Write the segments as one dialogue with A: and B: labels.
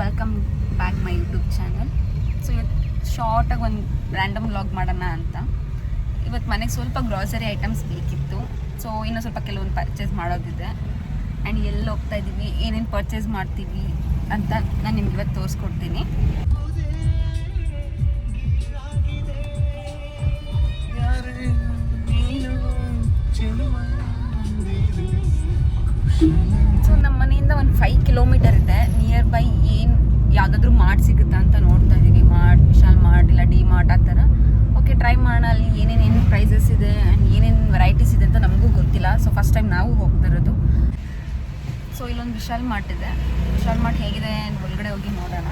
A: Welcome back my YouTube channel so ಇವತ್ತು ಶಾರ್ಟಾಗಿ ಒಂದು ರ್ಯಾಂಡಮ್ ವ್ಲಾಗ್ ಮಾಡೋಣ ಅಂತ. ಇವತ್ತು ಮನೆಗೆ ಸ್ವಲ್ಪ ಗ್ರಾಸರಿ ಐಟಮ್ಸ್ ಬೇಕಿತ್ತು. ಸೊ ಇನ್ನೂ ಸ್ವಲ್ಪ ಕೆಲವೊಂದು ಪರ್ಚೇಸ್ ಮಾಡೋದಿದೆ. ಆ್ಯಂಡ್ ಎಲ್ಲಿ ಹೋಗ್ತಾ ಇದ್ದೀವಿ ಏನೇನು ಪರ್ಚೇಸ್ ಮಾಡ್ತೀವಿ ಅಂತ ನಾನು ನಿಮ್ಗೆ ಇವತ್ತು ತೋರಿಸ್ಕೊಡ್ತೀನಿ. ಸೊ ನಮ್ಮ ಮನೆಯಿಂದ ಒಂದು ಫೈವ್ ಕಿಲೋಮೀಟರ್ ಯಾವುದಾದ್ರೂ ಮಾರ್ಟ್ ಸಿಗುತ್ತಾ ಅಂತ ನೋಡ್ತಾ ಇದ್ದೀವಿ ಮಾರ್ಟ್ ವಿಶಾಲ್ ಮಾರ್ಟ್ ಇಲ್ಲ ಡಿ ಮಾರ್ಟ್ ಆ ಥರ. ಓಕೆ ಟ್ರೈ ಮಾಡೋಣ. ಅಲ್ಲಿ ಏನೇನೇನು ಪ್ರೈಸಸ್ ಇದೆ ಆ್ಯಂಡ್ ಏನೇನು ವೆರೈಟೀಸ್ ಇದೆ ಅಂತ ನಮಗೂ ಗೊತ್ತಿಲ್ಲ. ಸೊ ಫಸ್ಟ್ ಟೈಮ್ ನಾವು ಹೋಗ್ತಿರೋದು ಸೊ ಇಲ್ಲೊಂದು ವಿಶಾಲ್ ಮಾರ್ಟ್ ಇದೆ. ವಿಶಾಲ್ ಮಾರ್ಟ್ ಹೇಗಿದೆ ಒಳಗಡೆ ಹೋಗಿ ನೋಡೋಣ.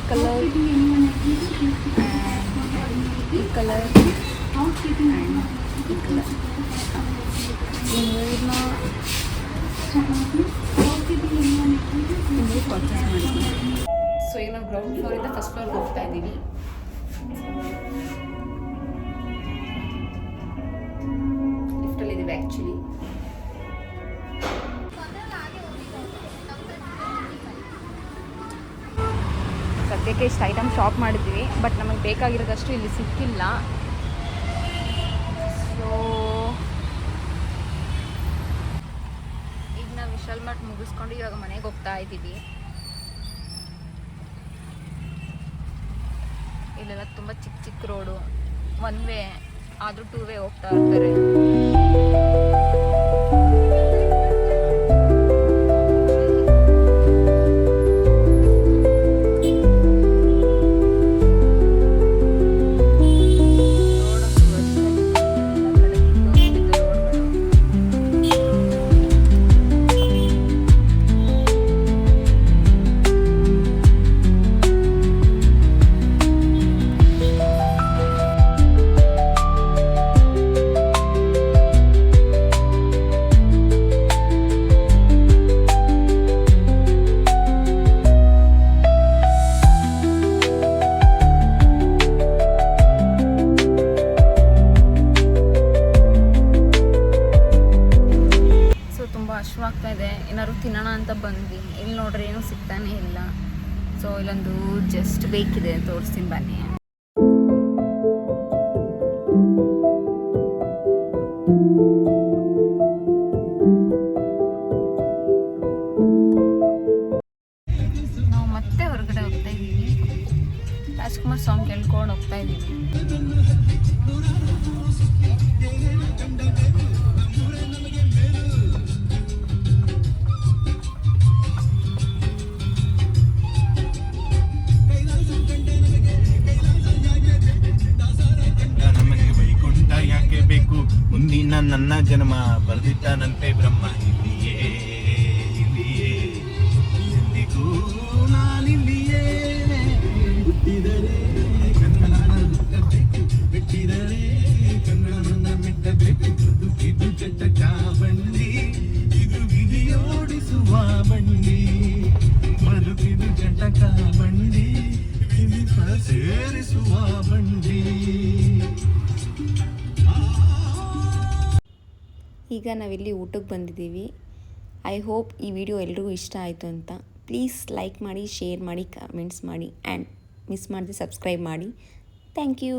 A: ಈ ಕಲರ್ ಈ ಕಲರ್ ಈ ಕಲರ್ ಈ ಮೂರನ್ನ ಮೂರು ಪರ್ಚೇಸ್ ಮಾಡಿದ್ವಿ ಸೊ ಈಗ ನಾವು ಗ್ರೌಂಡ್ ಫ್ಲೋರಿಂದ ಫಸ್ಟ್ ಫ್ಲೋರ್ಗೆ ಹೋಗ್ತಾ ಇದ್ದೀವಿ ಲಿಫ್ಟಲ್ಲಿದ್ದೀವಿ ಆ್ಯಕ್ಚುಲಿ ಸದ್ಯಕ್ಕೆ ಇಷ್ಟು ಐಟಮ್ ಶಾಪ್ ಮಾಡಿದ್ವಿ ಬಟ್ ನಮಗೆ ಬೇಕಾಗಿರೋದಷ್ಟು ಇಲ್ಲಿ ಸಿಕ್ಕಿಲ್ಲ. ಸೊ ಈಗ ನಾವು ವಿಶಾಲ್ ಮಾರ್ಟ್ ಮುಗಿಸ್ಕೊಂಡು ಇವಾಗ ಮನೆಗೆ ಹೋಗ್ತಾ ಇದ್ದೀವಿ. ಇಲ್ಲೆಲ್ಲ ತುಂಬ ಚಿಕ್ಕ ಚಿಕ್ಕ ರೋಡು ಒನ್ ವೇ ಆದರೂ ಟೂ ವೇ ಹೋಗ್ತಾ ಇರ್ತಾರೆ. ತುಂಬ ಹಶ್ವಾಗ್ತಾ ಇದೆ ಏನಾದ್ರು ತಿನ್ನೋಣ ಅಂತ ಬಂದ್ವಿ. ಇಲ್ಲಿ ನೋಡ್ರಿ ಏನು ಸಿಗ್ತಾನೆ ಇಲ್ಲ. ಸೊ ಇಲ್ಲೊಂದು ಜಸ್ಟ್ ಬೇಕಿದೆ ತೋರಿಸ್ತೀನಿ ಬನ್ನಿ. ನಾವು ಮತ್ತೆ ಹೊರಗಡೆ ಹೋಗ್ತಾ ಇದ್ದೀವಿ. ಸಾಂಗ್ ಕೇಳ್ಕೊಂಡು ಹೋಗ್ತಾ ಇದ್ದೀವಿ.
B: ಮುಂದಿನ ನನ್ನ ಜನ್ಮ ಬರೆದಿದ್ದಾನಂತೆ ಬ್ರಹ್ಮ ಇಲ್ಲಿಯೇ ಇಲ್ಲಿಯೇ ಎಂದಿಗೂ ನಾನಿಲ್ಲಿಯೇ ಹುಟ್ಟಿದರೆ ಕನ್ನಡ ಮೆಟ್ಟಬೇಕು ಬಿಟ್ಟಿದರೆ ಕನ್ನಡವನ್ನ ಮೆಟ್ಟಬೇಕು ಬದುಕಿದು ಚಟಕ ಬಂಡಿ ಇದು ವಿಧಿಯೋಡಿಸುವ ಬಂಡಿ ಬದುಕಿದು ಚಟಕ ಬಂಡಿ ಇಲ್ಲಿ ಸೇರಿಸುವ ಬಂಡಿ
A: ಈಗ ನಾವಿಲ್ಲಿ ಊಟಕ್ಕೆ ಬಂದಿದ್ದೀವಿ.
C: ಐ ಹೋಪ್ ಈ ವಿಡಿಯೋ ಎಲ್ರಿಗೂ ಇಷ್ಟ ಆಯಿತು ಅಂತ. ಪ್ಲೀಸ್ ಲೈಕ್ ಮಾಡಿ ಶೇರ್ ಮಾಡಿ ಕಮೆಂಟ್ಸ್ ಮಾಡಿ ಆ್ಯಂಡ್ ಮಿಸ್ ಮಾಡದೆ ಸಬ್ಸ್ಕ್ರೈಬ್ ಮಾಡಿ. Thank you